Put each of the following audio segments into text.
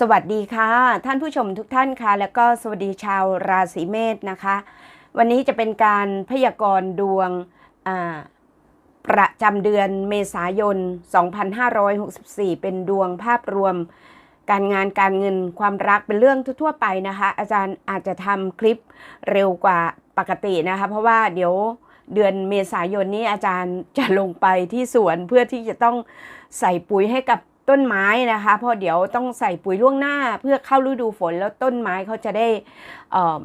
สวัสดีค่ะ ท่านผู้ชมทุกท่านค่ะ แล้วก็สวัสดีชาวราศีเมษนะคะ วันนี้จะเป็นการพยากรณ์ดวงประจำเดือนเมษายน 2564 เป็นดวงภาพรวม การงานการเงินความรักเป็นเรื่องทั่วไปนะคะ อาจารย์อาจจะทำคลิปเร็วกว่าปกตินะคะ เพราะว่าเดี๋ยวเดือนเมษายนนี้อาจารย์จะลงไปที่สวนเพื่อที่จะต้องใส่ปุ๋ยให้กับ ต้นไม้นะคะเพราะเดี๋ยวต้องใส่ปุ๋ยล่วงหน้าเพื่อเข้าฤดูฝนแล้วต้นไม้เขาจะได้อ่อ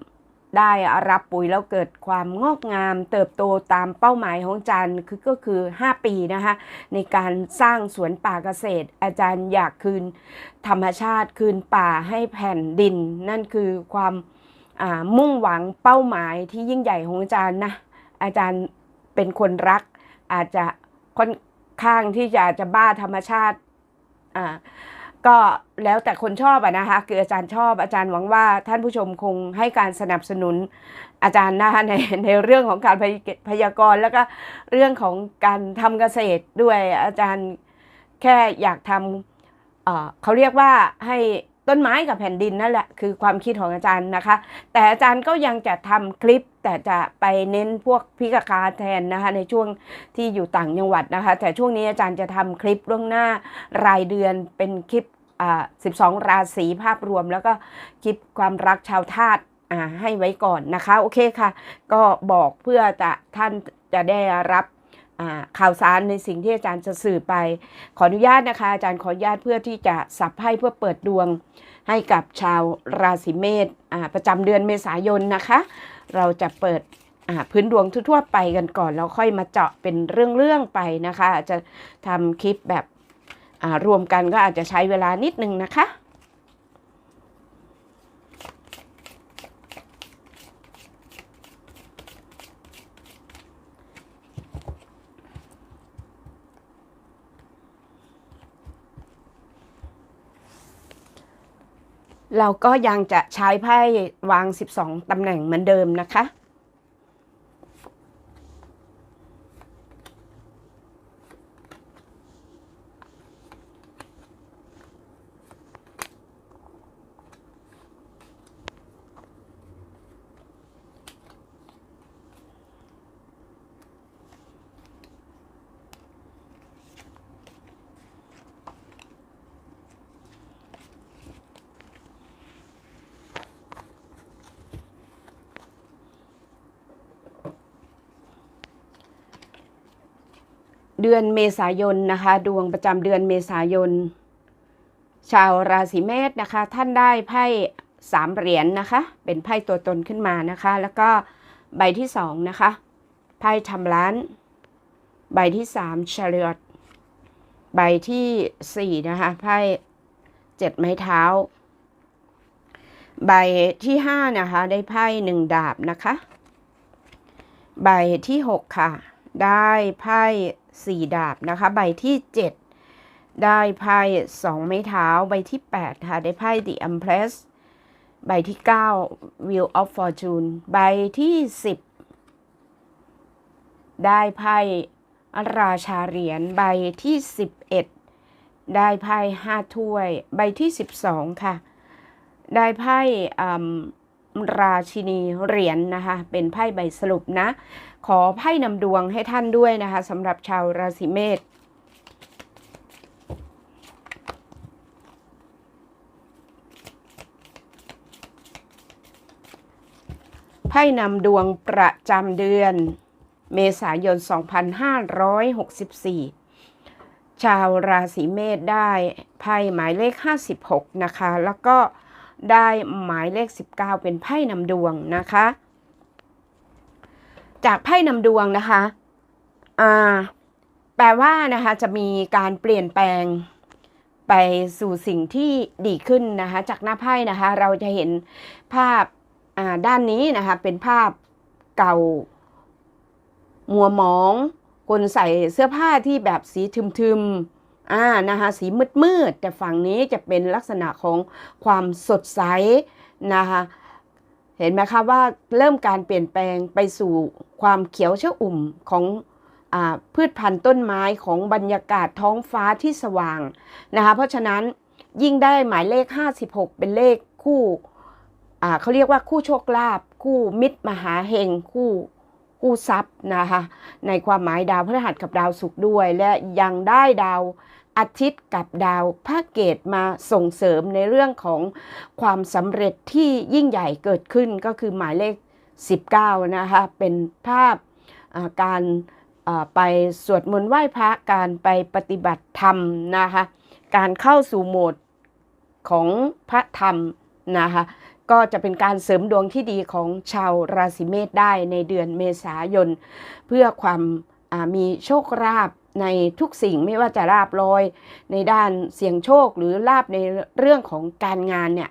ได้รับปุ๋ยแล้วเกิดความงอกงาม เติบโตตามเป้าหมายของอาจารย์คือก็คือ 5 ปีนะคะในการสร้างสวนป่าเกษตร อาจารย์อยากคืนธรรมชาติคืนป่าให้แผ่นดิน นั่นคือความมุ่งหวังเป้าหมายที่ยิ่งใหญ่ของอาจารย์นะอาจารย์เป็นคนรัก อาจจะค่อนข้างที่จะจะบ้าธรรมชาติ อ่าก็แล้วแต่คนชอบอะนะคะคืออาจารย์ชอบอาจารย์หวังว่าท่านผู้ชมคงให้การสนับสนุนอาจารย์นะคะในในเรื่องของการพยากรณ์แล้วก็เรื่องของการทำเกษตรด้วยอาจารย์แค่อยากทำเอ่อเขาเรียกว่าให้ ต้นไม้กับแผ่นดินนั่นแหละคือความคิดของอาจารย์นะคะ แต่อาจารย์ก็ยังจะทำคลิปแต่จะไปเน้นพวกพิกาคาแทนนะคะ ในช่วงที่อยู่ต่างจังหวัดนะคะ แต่ช่วงนี้อาจารย์จะทำคลิปล่วงหน้ารายเดือนเป็นคลิปอ่า12 ราศีภาพรวม แล้วก็คลิปความรักชาวธาตุอ่าให้ไว้ก่อนนะคะ โอเคค่ะ ก็บอกเพื่อจะท่านจะได้รับ ข่าวสารในสิ่งที่อาจารย์จะสื่อไป ขออนุญาตนะคะ อาจารย์ขออนุญาตเพื่อที่จะสับให้เพื่อเปิดดวงให้กับชาวราศีเมษประจำเดือนเมษายนนะคะ เราจะเปิดพื้นดวงทั่วๆไปกันก่อนแล้วค่อยมาเจาะเป็นเรื่องๆไปนะคะอาจจะทำคลิปแบบรวมกันก็อาจจะใช้เวลานิดนึงนะคะ เราก็ยังจะใช้ไพ่วาง 12 ตำแหน่งเหมือนเดิมนะคะ เดือนเมษายนนะคะ ดวงประจำเดือนเมษายน ชาวราศีเมษนะคะ ท่านได้ไพ่สามเหรียญนนะคะ เป็นไพ่ตัวตนขึ้นมานะคะ แล้วก็ใบที่สองนะคะ ไพ่ทำล้าน ใบที่สามชาริอตใบที่สี่นะคะไพ่เจ็ดไม้เท้า ใบที่ห้านะคะ ได้ไพ่หนึ่งดาบนะคะ ใบที่หกค่ะ ได้ไพ่ สี่ดาบนะคะ ใบที่เจ็ดได้ไพ่สองไม้เท้า ใบที่แปดค่ะ ได้ไพ่ The Empress ใบที่เก้า Wheel of Fortune ใบที่สิบได้ไพ่ราชาเหรียญใบที่สิบเอ็ดได้ไพ่ห้าถ้วย ใบที่สิบสองค่ะ ได้ไพ่ ราชินีเหรียญนนะคะ เป็นไพ่ใบสรุปนะ ขอไพ่นำดวงให้ท่านด้วยนะคะสำหรับชาวราศีเมษไพ่นำดวงประจำเดือน เมษายน 2564 ชาวราศีเมษได้ไพ่หมายเลข 56 นะคะ แล้วก็ ได้หมายเลข 19 เป็นไพ่นำดวงนะคะ จากไพ่นำดวงนะคะอ่าแปลว่านะคะจะมีการเปลี่ยนแปลงไปสู่สิ่งที่ดีขึ้นนะคะ จากหน้าไพ่นะคะ เราจะเห็นภาพด้านนี้นะคะ เป็นภาพเก่า มัวหมอง คนใส่เสื้อผ้าที่แบบสีทึมๆ อ่านะคะสีมืดๆแต่ฝั่งนี้จะเป็นลักษณะของความสดใสนะคะเห็นไหมคะว่าเริ่มการเปลี่ยนแปลงไปสู่ความเขียวชอุ่มของอพืชพันธุ์ต้นไม้ของบรรยากาศท้องฟ้าที่สว่างนะคะเพราะฉะนั้นยิ่งได้หมายเลข 56 เป็นเลขคู่เขาเรียกว่าคู่โชคลาภคู่มิตรมหาเฮงคู่คู่ทรัพย์นะคะในความหมายดาวพฤหัสกับดาวศุกร์ด้วย และยังได้ดาว อาทิตย์กับดาวพระเกตมาส่งเสริมในเรื่องของความสำเร็จที่ยิ่งใหญ่เกิดขึ้นก็คือหมายเลข 19 นะคะ เป็นภาพาการาไปสวดมนต์ไหว้พระการไปปฏิบัติธรรมนะคะ การเข้าสู่โหมดของพระธรรมนะคะก็จะเป็นการเสริมดวงที่ดีของชาวราศีเมษได้ในเดือนเมษายน เพื่อความามีโชคลาภ ในทุกสิ่งไม่ว่าจะลาบลอย ในด้านเสี่ยงโชคหรือลาบในเรื่องของการงานเนี่ย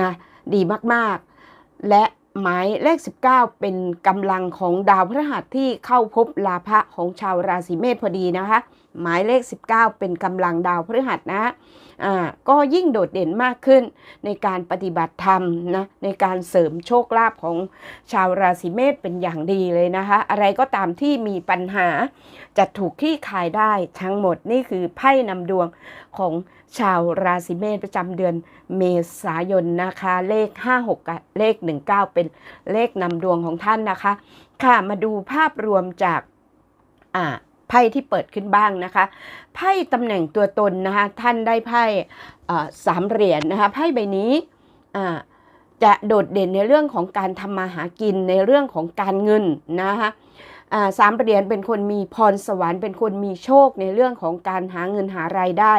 นะดีมากๆ และหมายเลข 19 เป็นกำลังของดาวพฤหัสที่เข้าพบลาภะของชาวราศีเมษพอดีนะคะ หมายเลข 19 เป็นกำลังดาวพฤหัสนะ ก็ยิ่งโดดเด่นมากขึ้นในการปฏิบัติธรรมนะในการเสริมโชคลาภของชาวราศีเมษเป็นอย่างดีเลยนะคะ อะไรก็ตามที่มีปัญหาจะถูกคลี่คลายได้ทั้งหมดนี่คือไพ่นำดวงของชาวราศีเมษประจำเดือนเมษายนนะคะ เลข 56กับเลข 19 เป็นเลขนำดวงของท่านนะคะ ค่ะมาดูภาพรวมจากอ่า ไพ่ที่เปิดขึ้นบ้างนะคะไพ่ตำแหน่งตัวตนนะคะท่านได้ไพ่สามเหรียญนะคะไพ่ใบนี้จะโดดเด่นในเรื่องของการทำมาหากินในเรื่องของการเงินนะคะสามเหรียญเป็นคนมีพรสวรรค์เป็นคนมีโชคในเรื่องของการหาเงินหารายได้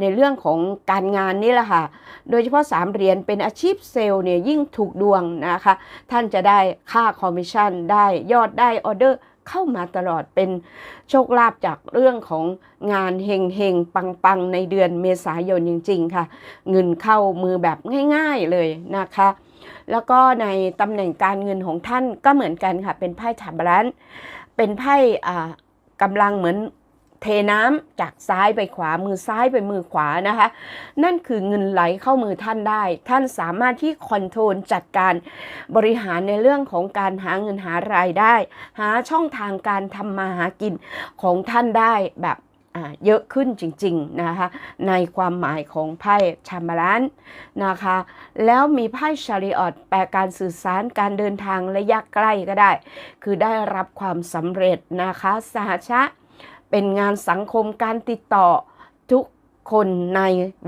ในเรื่องของการงานนี่แหละค่ะ โดยเฉพาะสามเหรียญเป็นอาชีพเซลล์เนี่ยยิ่งถูกดวงนะคะ ท่านจะได้ค่าคอมมิชชั่นได้ยอดได้ออเดอร์ เข้ามาตลอดเป็นโชคลาภจากเรื่องของงานเฮงเฮงปังปังๆในเดือนเมษายนจริง ๆ ค่ะ เงินเข้ามือแบบง่าย ๆเลยนะคะ แล้วก็ในตำแหน่งการเงินของท่านก็เหมือนกันค่ะ เป็นไพ่ถาบรันเป็นไพ่กำลังเหมือน เทน้ำจากซ้ายไปขวามือซ้ายไปมือขวานะคะ นั่นคือเงินไหลเข้ามือท่านได้ ท่านสามารถที่คอนโทรลจัดการบริหารในเรื่องของการหาเงินหารายได้ หาช่องทางการทำมาหากินของท่านได้แบบอ่าเยอะขึ้นจริงๆนะคะในความหมายของไพ่ชามารันนะคะ แล้วมีไพ่ชาริออตแปลการสื่อสารการเดินทางระยะใกล้ก็ได้ คือได้รับความสำเร็จนะคะสหชะ เป็นงานสังคมการติดต่อทุกคนใน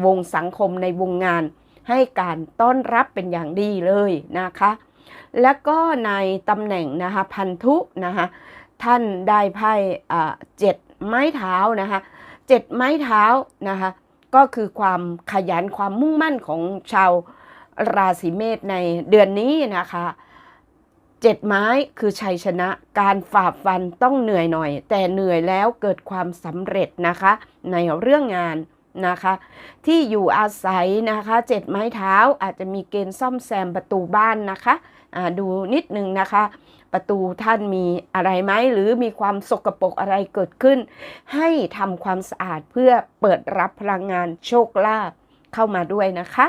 วงสังคมในวงงาน ให้การต้อนรับเป็นอย่างดีเลยนะคะ แล้วก็ในตำแหน่งนะคะพันธุนะคะท่านได้ไพ่เจ็ดไม้เท้านะคะเจ็ดไม้เท้านะคะก็คือความขยันความมุ่งมั่นของชาวราศีเมษในเดือนนี้นะคะ เจ็ดไม้คือชัยชนะ การฝ่าฟันต้องเหนื่อยหน่อย แต่เหนื่อยแล้วเกิดความสำเร็จนะคะ ในเรื่องงานนะคะ ที่อยู่อาศัยนะคะเจ็ดไม้เท้าอาจจะมีเกณฑ์ซ่อมแซมประตูบ้านนะคะดูนิดนึงนะคะ ประตูท่านมีอะไรไหมหรือมีความสกปรกอะไรเกิดขึ้น ให้ทำความสะอาดเพื่อเปิดรับพลังงานโชคลาภเข้ามาด้วยนะคะ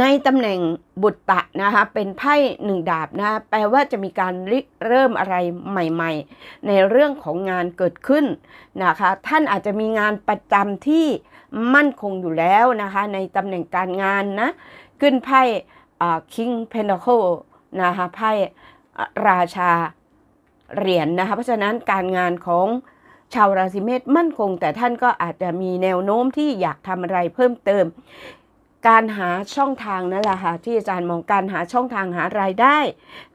ในตำแหน่งบุตรตะนะคะเป็นไพ่หนึ่งดาบนะแปลว่าจะมีการริเริ่มอะไรใหม่ ๆ ในเรื่องของงานเกิดขึ้นนะคะท่านอาจจะมีงานประจำที่มั่นคงอยู่แล้วนะคะในตำแหน่งการงานนะขึ้นไพ่อ่า King Pentacle นะคะไพ่ราชาเหรียญนะคะเพราะฉะนั้นการงานของชาวราศีเมษมั่นคง แต่ท่านก็อาจจะมีแนวโน้มที่อยากทำอะไรเพิ่มเติม การหาช่องทางนั่นแหละค่ะที่อาจารย์มองการหาช่องทางหารายได้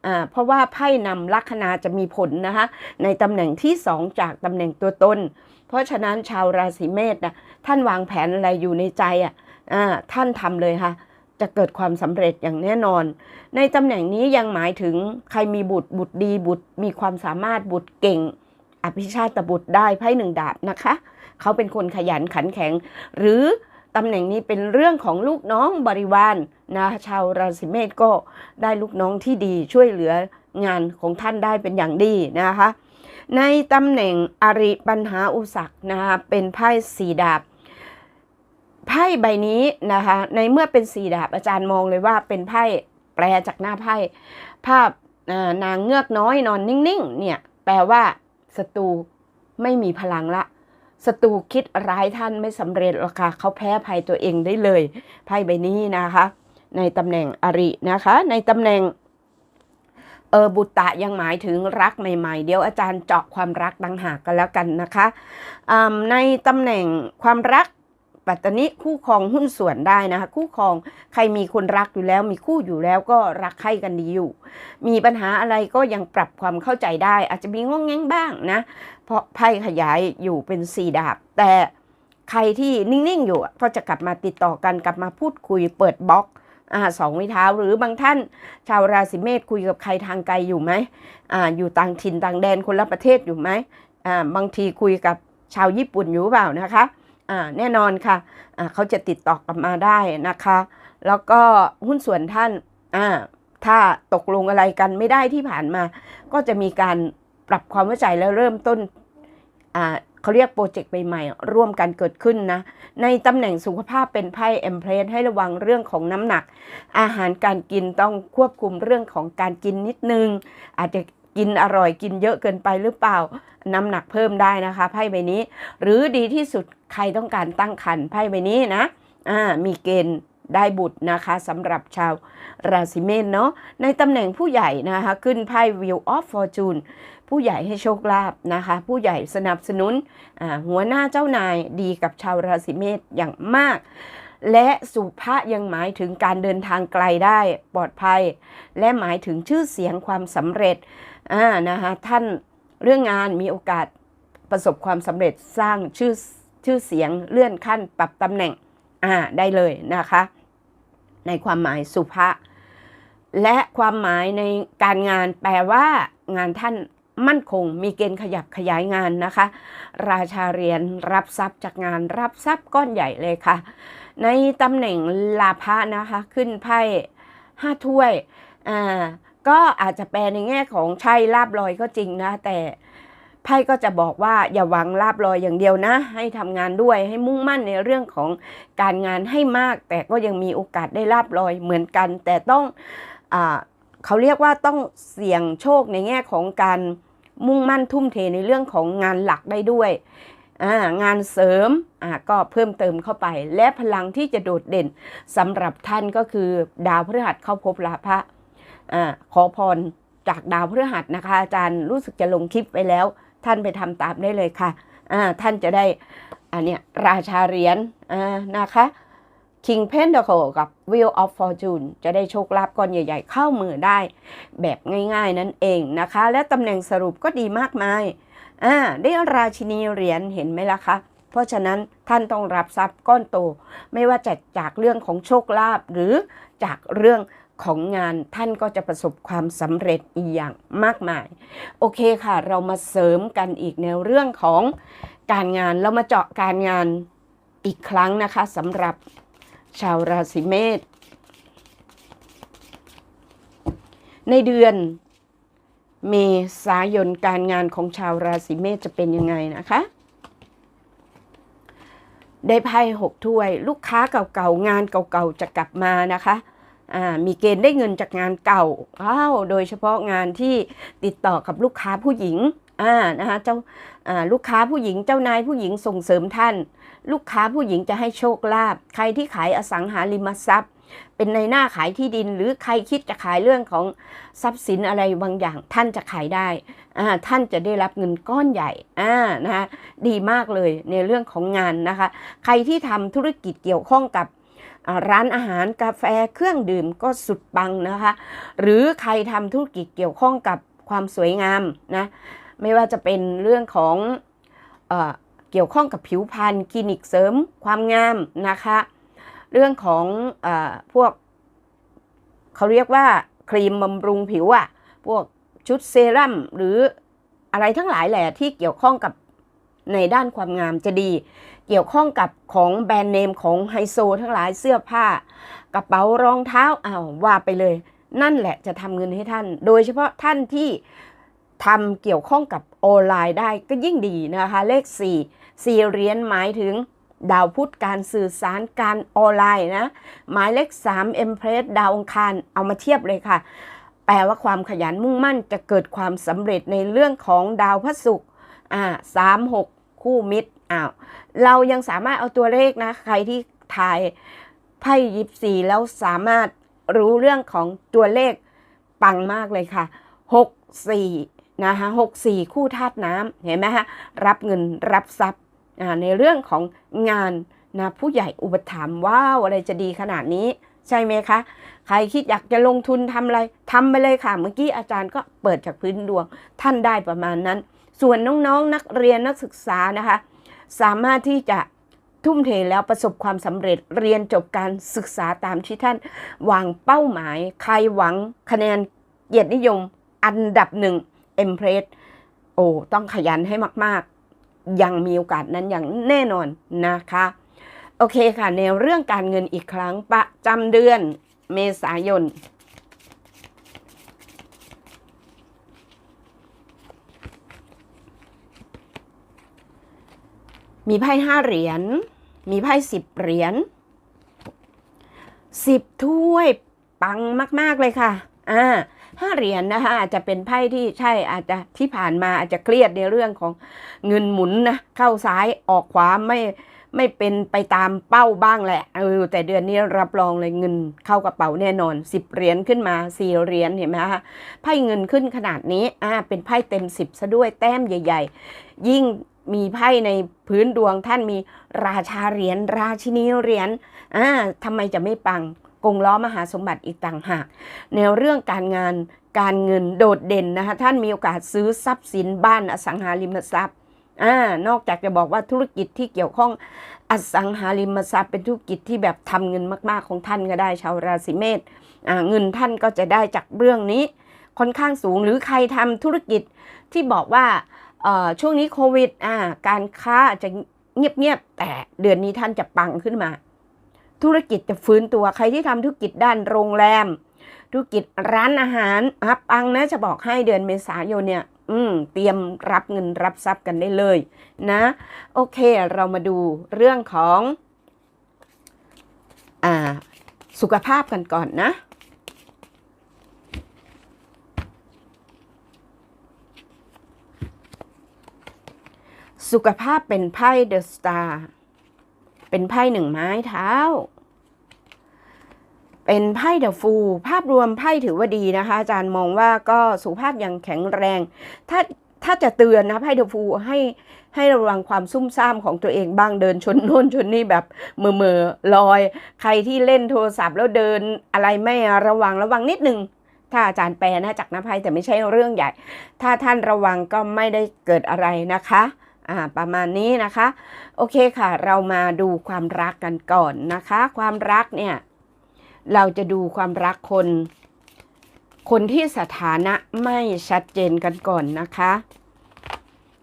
อ่าเพราะว่าไพ่นำลัคนาจะมีผลนะคะในตำแหน่งที่ 2 จากตำแหน่งตัวตน เพราะฉะนั้นชาวราศีเมษนะท่านวางแผนอะไรอยู่ในใจอะอ่าท่านทำเลยค่ะจะเกิดความสำเร็จอย่างแน่นอน ในตำแหน่งนี้ยังหมายถึงใครมีบุตรบุตรดีบุตรมีความสามารถบุตรเก่ง อภิชาตบุตรได้ไพ่หนึ่งดาบนะคะ เขาเป็นคนขยันขันแข็งหรือ ตำแหน่งนี้เป็นเรื่องของลูกน้องบริวารนะชาวราศีเมษก็ได้ลูกน้องที่ดีช่วยเหลืองานของท่านได้เป็นอย่างดีนะคะ ในตำแหน่งอริปัญหาอุสักนะคะเป็นไพ่สีดาบไพ่ใบนี้นะคะในเมื่อเป็นสีดาบอาจารย์มองเลยว่าเป็นไพ่แปลจากหน้าไพ่ภาพนางเงือกน้อยนอนนิ่งๆเนี่ยแปลว่าศัตรูไม่มีพลังละ ศัตรูคิดร้ายท่านไม่สำเร็จหรอกค่ะเขาแพ้ภัยตัวเองได้เลยไพ่ใบนี้นะคะ ในตำแหน่งอรินะคะ ในตำแหน่งเออบุตตะยังหมายถึงรักใหม่ ๆ เดี๋ยวอาจารย์เจาะความรักดังหากกันแล้วกันนะคะในตำแหน่งความรักปัตตานิคู่ครองหุ้นส่วนได้นะคะ คู่ครองใครมีคนรักอยู่แล้ว มีคู่อยู่แล้วก็รักใคร่กันดีอยู่ มีปัญหาอะไรก็ยังปรับความเข้าใจได้ อาจจะมีง้องแง้งบ้างนะ เพราะไพ่ขยายอยู่เป็นสี่ดาบ แต่ใครที่นิ่ง ๆ อยู่อะก็จะกลับมาติดต่อกันกลับมาพูดคุยเปิดบล็อกอ่าสองวิเท้าหรือบางท่าน ชาวราศีเมษคุยกับใครทางไกลอยู่ไหมอ่าอยู่ต่างถิ่นต่างแดนคนละประเทศอยู่ไหมอ่าบางทีคุยกับชาวญี่ปุ่นอยู่เปล่านะคะอ่าแน่นอนค่ะอ่าเขาจะติดต่อกลับมาได้นะคะ แล้วก็หุ้นส่วนท่านอ่าถ้าตกลงอะไรกันไม่ได้ที่ผ่านมา ก็จะมีการปรับความเข้าใจแล้วเริ่มต้น เขาเรียกโปรเจกต์ใหม่ๆ ร่วมกันเกิดขึ้นนะ ในตำแหน่งสุขภาพเป็นไพ่เอ็มเพรสให้ระวังเรื่องของน้ำหนัก อาหารการกินต้องควบคุมเรื่องของการกินนิดนึง อาจจะกินอร่อยกินเยอะเกินไปหรือเปล่า น้ำหนักเพิ่มได้นะคะไพ่ใบนี้ หรือดีที่สุดใครต้องการตั้งครรภ์ไพ่ใบนี้นะมีเกณฑ์ได้บุตรนะคะสำหรับชาวราศีเมษเนาะในตำแหน่งผู้ใหญ่นะคะ ขึ้นไพ่ Wheel of Fortune ผู้ใหญ่ให้โชคลาภนะคะ ผู้ใหญ่สนับสนุนหัวหน้าเจ้านายดีกับชาวราศีเมษอย่างมาก และสุภะยังหมายถึงการเดินทางไกลได้ปลอดภัย และหมายถึงชื่อเสียงความสำเร็จอ่านะคะท่านเรื่องงานมีโอกาสประสบความสำเร็จสร้างชื่อชื่อเสียงเลื่อนขั้นปรับตำแหน่งอ่าได้เลยนะคะ ในความหมายสุภะและความหมายในการงานแปลว่างานท่าน มั่นคง มีเกณฑ์ขยับขยายงานนะคะ ราชาเรียนรับทรัพย์จากงานรับทรัพย์ก้อนใหญ่เลยค่ะ ในตำแหน่งลาภะนะคะ ขึ้นไพ่ห้าถ้วยอ่าก็อาจจะแปลในแง่ของใช่ลาบลอยก็จริงนะ แต่ไพ่ก็จะบอกว่าอย่าหวังลาบลอยอย่างเดียวนะ ให้ทำงานด้วยให้มุ่งมั่นในเรื่องของการงานให้มาก แต่ก็ยังมีโอกาสได้ลาบลอยเหมือนกัน แต่ต้องอ่าเขาเรียกว่าต้องเสี่ยงโชคในแง่ของการ มุ่งมั่นทุ่มเทในเรื่องของงานหลักได้ด้วยงานเสริมก็เพิ่มเติมเข้าไป และพลังที่จะโดดเด่นสำหรับท่านก็คือดาวพฤหัสเข้าพบลาภะขอพรจากดาวพฤหัสนะคะ อาจารย์รู้สึกจะลงคลิปไปแล้ว ท่านไปทำตามได้เลยค่ะท่านจะได้อันเนี้ยราชาเหรียญนะคะ King Pentacle กับ Wheel of Fortune จะได้โชคลาภก้อนใหญ่ ๆ เข้ามือได้ แบบง่ายๆนั่นเองนะคะ และตำแหน่งสรุปก็ดีมากมายอ่าได้ราชินีเหรียญเห็นไหมล่ะคะเพราะฉะนั้นท่านต้องรับทรัพย์ก้อนโต ไม่ว่าจะจากเรื่องของโชคลาภหรือจากเรื่องของงานท่านก็จะประสบความสำเร็จอีกอย่างมากมาย โอเคค่ะ เรามาเสริมกันอีกในเรื่องของการงานเรามาเจาะการงานอีกครั้งนะคะสำหรับ ชาวราศีเมษในเดือนเมษายนการงานของชาวราศีเมษจะเป็นยังไงนะคะ ได้ไพ่หกถ้วย ลูกค้าเก่าๆงานเก่าๆจะกลับมานะคะมีเกณฑ์ได้เงินจากงานเก่าอ้าวโดยเฉพาะงานที่ติดต่อกับลูกค้าผู้หญิงอ่านะคะเจ้า ลูกค้าผู้หญิงเจ้านายผู้หญิงส่งเสริมท่าน ลูกค้าผู้หญิงจะให้โชคลาภใครที่ขายอสังหาริมทรัพย์ เป็นในหน้าขายที่ดิน หรือใครคิดจะขายเรื่องของทรัพย์สินอะไรบางอย่าง ท่านจะขายได้ท่านจะได้รับเงินก้อนใหญ่นะคะดีมากเลยในเรื่องของงานนะคะ ใครที่ทำธุรกิจเกี่ยวข้องกับร้านอาหารกาแฟเครื่องดื่มก็สุดปังนะคะ หรือใครทำธุรกิจเกี่ยวข้องกับความสวยงามนะ ไม่ว่าจะเป็นเรื่องของเอเกี่ยวข้องกับผิวพรรณคลินิกเสริมความงามนะคะ เรื่องของออพวกเขาเรียกว่าครีมบำรุงผิวอะพวกชุดเซรั่มหรืออะไรทั้งหลายแหละที่เกี่ยวข้องกับในด้านความงามจะดี เกี่ยวข้องกับของแบรนด์เนมของไฮโซทั้งหลายเสื้อผ้า กระเป๋ารองเท้าอ้าวว่าไปเลย นั่นแหละจะทำเงินให้ท่าน โดยเฉพาะท่านที่ ทำเกี่ยวข้องกับออนไลน์ได้ก็ยิ่งดีนะคะ เลข 4 4เหรียญหมายถึงดาวพุธการสื่อสารการออนไลน์นะ หมายเลข3เอ็มเพรสดาวองคารเอามาเทียบเลยค่ะ แปลว่าความขยันมุ่งมั่นจะเกิดความสำเร็จในเรื่องของดาวพระศุกร์อ่าสามหกคู่มิตรอ้าวเรายังสามารถเอาตัวเลขนะ ใครที่ทายไพ่ยิปซีแล้วสามารถรู้เรื่องของตัวเลขปังมากเลยค่ะ64 นะคะ64คู่ธาตุน้ำเห็นไหมฮะรับเงินรับทรัพย์ในเรื่องของงานนะผู้ใหญ่อุปถัมภ์ว้าวอะไรจะดีขนาดนี้ ใช่ไหมคะ ใครคิดอยากจะลงทุนทำอะไรทำไปเลยค่ะ เมื่อกี้อาจารย์ก็เปิดจากพื้นดวง ท่านได้ประมาณนั้น ส่วนน้องๆนนักเรียนนักศึกษานะคะ สามารถที่จะทุ่มเทแล้วประสบความสำเร็จเรียนจบการศึกษาตามที่ท่านวางเป้าหมาย ใครหวังคะแนนเกียรตินิยมอันดับหนึ่ง เอ็มเพรสโอ้ต้องขยันให้มาก ๆ ยังมีโอกาสนั้นอย่างแน่นอนนะคะ โอเคค่ะ ในเรื่องการเงินอีกครั้งประจำเดือนเมษายนมีไพ่ห้าเหรียญ มีไพ่สิบเหรียญสิบถ้วยปังมาก ๆ เลยค่ะ อ่า ห้าเหรียญนะคะอาจจะเป็นไพ่ที่ใช่อาจจะที่ผ่านมาอาจจะเครียดในเรื่องของเงินหมุนนะเข้าซ้ายออกขวาไม่ไม่เป็นไปตามเป้าบ้างแหละเออแต่เดือนนี้รับรองเลยเงินเข้ากระเป๋าแน่นอนสิบเหรียญขึ้นมาสี่เหรียญเห็นไหมคะไพ่เงินขึ้นขนาดนี้อ่าเป็นไพ่เต็มสิบซะด้วยแต้มใหญ่ ๆ ยิ่งมีไพ่ในพื้นดวงท่านมีราชาเหรียญราชินีเหรียญอ่าทำไมจะไม่ปัง กงล้อมหาสมบัติอีกต่างหาก ในเรื่องการงานการเงินโดดเด่นนะคะท่านมีโอกาสซื้อทรัพย์สินบ้านอสังหาริมทรัพย์อ่านอกจากจะบอกว่าธุรกิจที่เกี่ยวข้องอสังหาริมทรัพย์เป็นธุรกิจที่แบบทำเงินมากๆของท่านก็ได้ชาวราศีเมษอ่าเงินท่านก็จะได้จากเรื่องนี้ ค่อนข้างสูงหรือใครทำธุรกิจที่บอกว่าช่วงนี้โควิดอ่าการค้าอาจจะเงียบๆแต่เดือนนี้ท่านจะปังขึ้นมา ธุรกิจจะฟื้นตัวใครที่ทำธุรกิจด้านโรงแรม ธุรกิจร้านอาหารอัพปังนะจะบอกให้เดือนเมษายนเนี่ยอืมเตรียมรับเงินรับทรัพย์กันได้เลยนะ โอเคเรามาดูเรื่องของอ่าสุขภาพกันก่อนนะสุขภาพเป็นไพ่เดอะสตาร์ เป็นไพ่หนึ่งไม้เท้า เป็นไพ่เดอะฟูภาพรวมไพ่ถือว่าดีนะคะ อาจารย์มองว่าก็สุภาพยังแข็งแรง ถ้าถ้าจะเตือนนะไพ่เดอะฟูให้ให้ระวังความซุ่มซ่ามของตัวเองบ้างเดินชนโน่นชนนี่แบบเมื่อเมื่อลอย ใครที่เล่นโทรศัพท์แล้วเดินอะไรไม่ระวังระวังนิดนึงถ้าอาจารย์แปลนะจากหน้าไพ่แต่ไม่ใช่เรื่องใหญ่ ถ้าท่านระวังก็ไม่ได้เกิดอะไรนะคะ อ่าประมาณนี้นะคะ โอเคค่ะ เรามาดูความรักกันก่อนนะคะ ความรักเนี่ย เราจะดูความรักคน คนที่สถานะไม่ชัดเจนกันก่อนนะคะ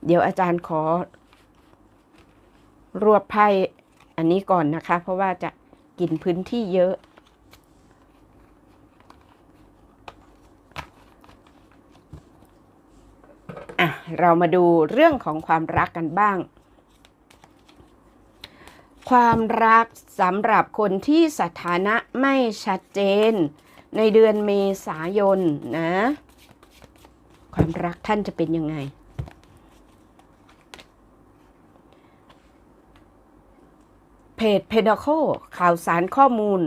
เดี๋ยวอาจารย์ขอ รวบไพ่อันนี้ก่อนนะคะ เพราะว่าจะกินพื้นที่เยอะ เรามาดูเรื่องของความรักกันบ้าง ความรักสำหรับคนที่สถานะไม่ชัดเจน ในเดือนเมษายนนะ ความรักท่านจะเป็นยังไงเพจเพด a โคข่าวสารข้อมูล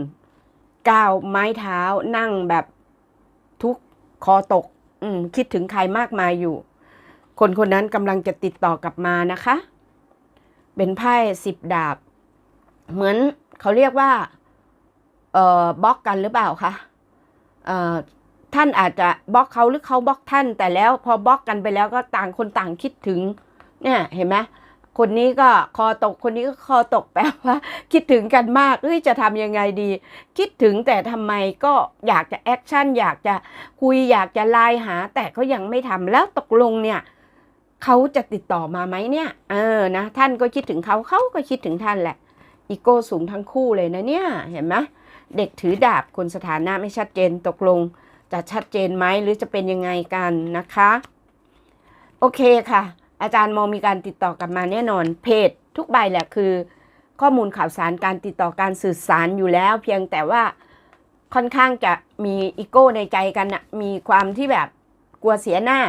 ก้าวไม้เท้านั่งแบบทุกคอตก อืม คิดถึงใครมากมายอยู่ คนคนนั้นกำลังจะติดต่อกลับมานะคะ เป็นไพ่สิบดาบ เหมือนเขาเรียกว่าเอ่อบล็อกกันหรือเปล่าคะเอ่อท่านอาจจะบล็อกเขาหรือเขาบล็อกท่าน แต่แล้วพอบล็อกกันไปแล้วก็ต่างคนต่างคิดถึง เนี่ยเห็นไหมคนนี้ก็คอตกคนนี้ก็คอตกแปลว่า คิดถึงกันมากเอ้ยจะทำยังไงดี คิดถึงแต่ทำไมก็อยากจะแอคชั่นอยากจะคุยอยากจะไลน์หา แต่เขายังไม่ทำแล้วตกลงเนี่ย เขาจะติดต่อมาไหมเนี่ย เออนะ ท่านก็คิดถึงเขาเขาก็คิดถึงท่านแหละ อีโก้สูงทั้งคู่เลยนะเนี่ย เห็นไหมเด็กถือดาบคนสถานะไม่ชัดเจนตกลง จะชัดเจนไหมหรือจะเป็นยังไงกันนะคะ โอเคค่ะ อาจารย์มองมีการติดต่อกลับมาแน่นอน เพจทุกใบแหละคือ ข้อมูลข่าวสารการติดต่อการสื่อสารอยู่แล้ว เพียงแต่ว่าค่อนข้างจะมีอีโก้ในใจกันนะมีความที่แบบกลัวเสียหน้าอา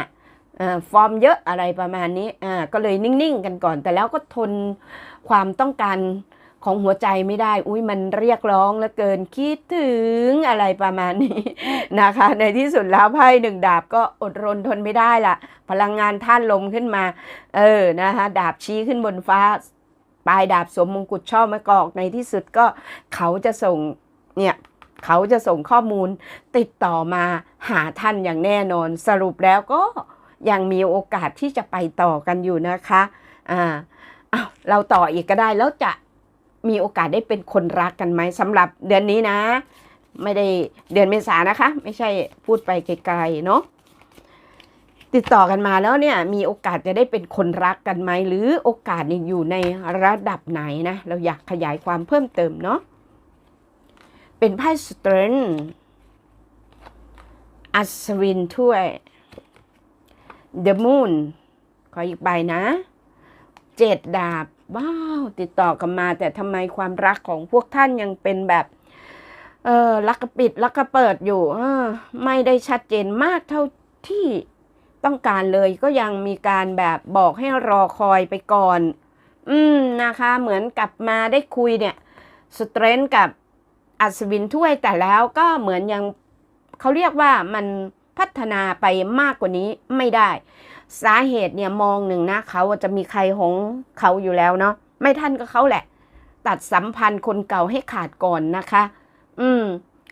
ฟอร์มเยอะอะไรประมาณนี้อ่าก็เลยนิ่งๆกันก่อน แต่แล้วก็ทนความต้องการของหัวใจไม่ได้ อุ้ยมันเรียกร้องเหลือเกินคิดถึงอะไรประมาณนี้นะคะ ในที่สุดแล้วไพ่หนึ่งดาบก็อดรนทนไม่ได้ล่ะพลังงานท่านลมขึ้นมา เออนะคะดาบชี้ขึ้นบนฟ้า ปลายดาบสวมมงกุฎช่อมะกอกในที่สุดก็เขาจะส่งเนี่ยเขาจะส่งข้อมูลติดต่อมาหาท่านอย่างแน่นอนสรุปแล้วก็ ยังมีโอกาสที่จะไปต่อกันอยู่นะคะอ่าอ้าวเราต่ออีกก็ได้แล้วจะมีโอกาสได้เป็นคนรักกันไหมสำหรับเดือนนี้นะ ไม่ได้เดือนเมษานะคะ ไม่ใช่พูดไปไกลๆเนาะติดต่อกันมาแล้วเนี่ยมีโอกาสจะได้เป็นคนรักกันไหมหรือโอกาสนี่อยู่ในระดับไหนนะ เราอยากขยายความเพิ่มเติมเนาะเป็นไพ่สเตรนอัศวินถ้วย The Moon ขออีกใบนะเจ็ดดาบ ว้าว ติดต่อกันมา แต่ทำไมความรักของพวกท่านยังเป็นแบบ เออลักกระปิดลักกระเปิดอยู่เออไม่ได้ชัดเจนมากเท่าที่ต้องการเลยก็ยังมีการแบบบอกให้รอคอยไปก่อน อืมนะคะ เหมือนกลับมาได้คุยเนี่ยสเตรนกับอัศวินถ้วยแต่แล้วก็เหมือนยังเขาเรียกว่ามัน พัฒนาไปมากกว่านี้ไม่ได้ สาเหตุเนี่ยมองหนึ่งนะเขาจะมีใครของเขาอยู่แล้วเนาะไม่ท่านก็เขาแหละ ตัดสัมพันธ์คนเก่าให้ขาดก่อนนะคะ อืม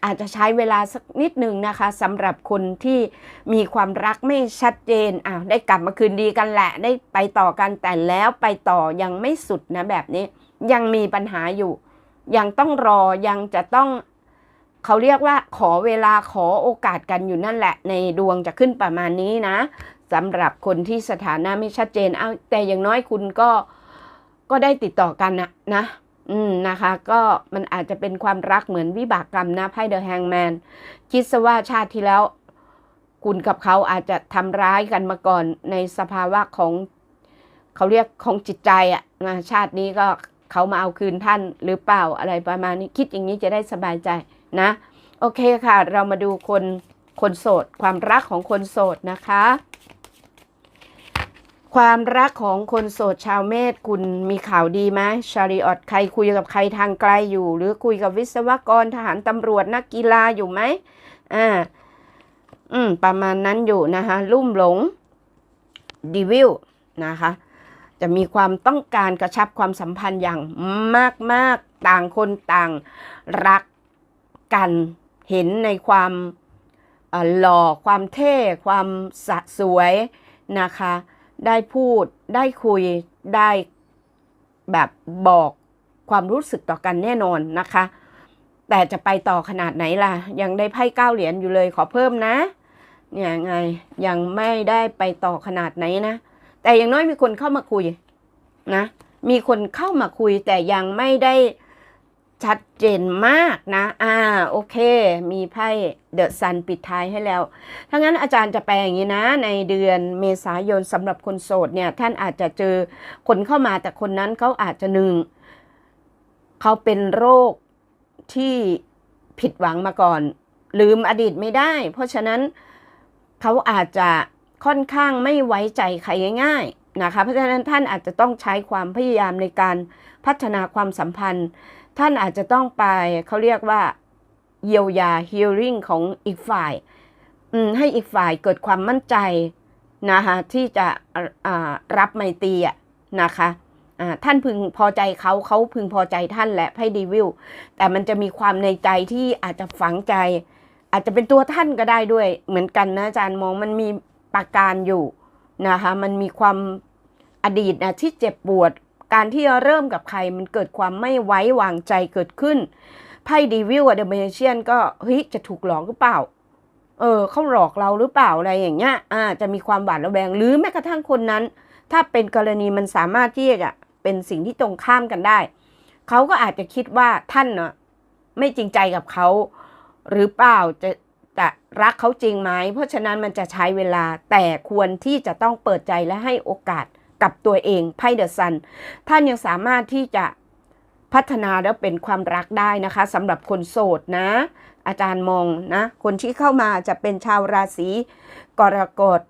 อาจจะใช้เวลาสักนิดหนึ่งนะคะสำหรับคนที่มีความรักไม่ชัดเจนอ้าวได้กลับมาคืนดีกันแหละ ได้ไปต่อกันแต่แล้วไปต่อยังไม่สุดนะแบบนี้ ยังมีปัญหาอยู่ ยังต้องรอยังจะต้อง เขาเรียกว่าขอเวลาขอโอกาสกันอยู่นั่นแหละ ในดวงจะขึ้นประมาณนี้นะสำหรับคนที่สถานะไม่ชัดเจนเอาแต่อย่างน้อยคุณก็ก็ได้ติดต่อกันนะนะอืมนะคะ ก็มันอาจจะเป็นความรักเหมือนวิบากกรรมนะไพ่เดอะแฮงแมนคิดซะว่าชาติที่แล้ว คุณกับเขาอาจจะทำร้ายกันมาก่อนในสภาวะของเขาเรียกของจิตใจอะนะชาตินี้ก็เขามาเอาคืนท่านหรือเปล่าอะไรประมาณนี้คิดอย่างนี้จะได้สบายใจ นะ โอเคค่ะ เรามาดูคนคนโสด ความรักของคนโสดนะคะ ความรักของคนโสดชาวเมษคุณมีข่าวดีไหมชาริออตใครคุยกับใครทางไกลอยู่ หรือคุยกับวิศวกรทหารตำรวจนักกีฬาอยู่ไหมอ่าอืม ประมาณนั้นอยู่นะคะ ลุ่มหลงดีวิลนะคะ จะมีความต้องการกระชับความสัมพันธ์อย่างมาก ๆ ต่างคนต่างรัก กันเห็นในความหล่อความเท่ความสะสวยนะคะ ได้พูดได้คุยได้แบบบอกความรู้สึกต่อกันแน่นอนนะคะ แต่จะไปต่อขนาดไหนล่ะ ยังได้ไพ่เก้าเหรียญอยู่เลยขอเพิ่มนะ เนี่ยไงยังไม่ได้ไปต่อขนาดไหนนะ แต่อย่างน้อยมีคนเข้ามาคุยนะ มีคนเข้ามาคุยแต่ยังไม่ได้ ชัดเจนมากนะ อ่า โอเค มีไพ่เดอะซันปิดท้ายให้แล้ว ถ้างั้นอาจารย์จะแปลอย่างนี้นะ ในเดือนเมษายนสำหรับคนโสดเนี่ย ท่านอาจจะเจอคนเข้ามาแต่คนนั้นเขาอาจจะหนึ่ง เขาเป็นโรคที่ผิดหวังมาก่อน ลืมอดีตไม่ได้ เพราะฉะนั้นเขาอาจจะค่อนข้างไม่ไว้ใจใครง่ายๆนะคะ เพราะฉะนั้นท่านอาจจะต้องใช้ความพยายามในการพัฒนาความสัมพันธ์ ท่านอาจจะต้องไปเขาเรียกว่าเยียวยา healing ของอีกฝ่ายให้อีกฝ่ายเกิดความมั่นใจนะคะที่จะรับไมตรีนะคะท่านพึงพอใจเขาเขาพึงพอใจท่านและไพ่ดีวิลแต่มันจะมีความในใจที่อาจจะฝังใจ อาจจะเป็นตัวท่านก็ได้ด้วย เหมือนกันนะอาจารย์มองมันมีปาการอยู่นะคะมันมีความอดีตนะที่เจ็บปวด การที่จะเริ่มกับใครมันเกิดความไม่ไว้วางใจเกิดขึ้นไพ่ดีวิลกับเดอะเมเชียนก็เฮ้ยจะถูกหลอกหรือเปล่า เออเขาหลอกเราหรือเปล่าอะไรอย่างเงี้ยอ่าจะมีความหวาดระแวงหรือแม้กระทั่งคนนั้น ถ้าเป็นกรณีมันสามารถที่จะเป็นสิ่งที่ตรงข้ามกันได้เขาก็อาจจะคิดว่าท่านเนาะไม่จริงใจกับเขาหรือเปล่าจะจะรักเขาจริงไหมเพราะฉะนั้นมันจะใช้เวลาแต่ควรที่จะต้องเปิดใจและให้โอกาส กับตัวเองไพ่เดอะซันท่านยังสามารถที่จะพัฒนาแล้วเป็นความรักได้นะคะสำหรับคนโสดนะ อาจารย์มองนะ คนที่เข้ามาจะเป็นชาวราศีกรกฎ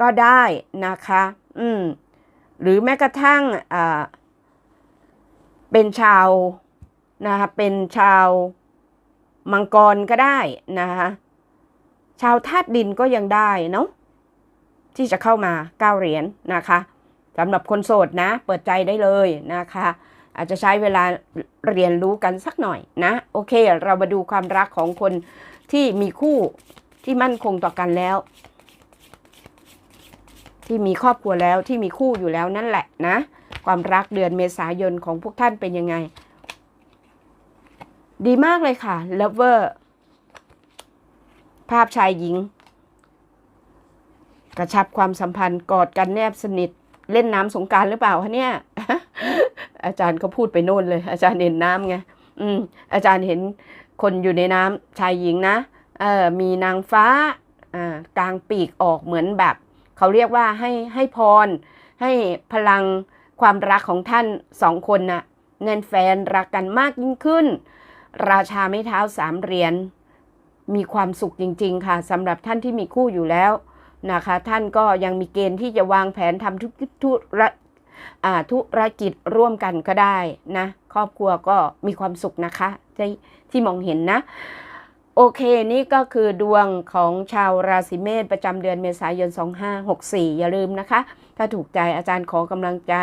ก็ได้นะคะ อืมหรือแม้กระทั่งอ่าเป็นชาวนะคะเป็นชาวมังกรก็ได้นะคะชาวธาตุดินก็ยังได้เนาะที่จะเข้ามาเก้าเหรียญนะคะ สำหรับคนโสดนะ เปิดใจได้เลยนะคะ อาจจะใช้เวลาเรียนรู้กันสักหน่อยนะ โอเค เรามาดูความรักของคนที่มีคู่ที่มั่นคงต่อกันแล้ว ที่มีครอบครัวแล้วที่มีคู่อยู่แล้วนั่นแหละนะ ความรักเดือนเมษายนของพวกท่านเป็นยังไง ดีมากเลยค่ะ lover ภาพชายหญิง กระชับความสัมพันธ์กอดกันแนบสนิท เล่นน้ำสงการหรือเปล่าคะเนี่ย อาจารย์ก็พูดไปโน่นเลย อาจารย์เห็นน้ำไงอืม อาจารย์เห็นคนอยู่ในน้ำชายหญิงนะเออมีนางฟ้าอ่ากลางปีกออกเหมือนแบบ เขาเรียกว่าให้ให้พร ให้พลังความรักของท่านสองคนน่ะแน่นแฟนรักกันมากยิ่งขึ้น ราชาไม่เท้าสามเหรียญมีความสุขจริง ๆ ค่ะสำหรับท่านที่มีคู่อยู่แล้ว นะคะ ท่านก็ยังมีเกณฑ์ที่จะวางแผนทำทุธุระธุรกิจร่วมกันก็ได้นะ ครอบครัวก็มีความสุขนะคะที่ที่มองเห็นนะ โอเคนี่ก็คือดวงของชาวราศีเมษประจำเดือนเมษายน 2564 อย่าลืมนะคะ ถ้าถูกใจอาจารย์ขอกำลังใจ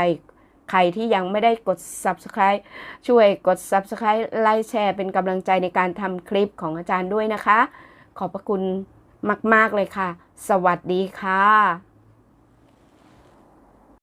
ใครที่ยังไม่ได้กด subscribe ช่วยกด subscribe ไลค์แชร์เป็นกำลังใจในการทำคลิปของอาจารย์ด้วยนะคะ ขอบพระคุณ มาก ๆ เลยค่ะ สวัสดีค่ะ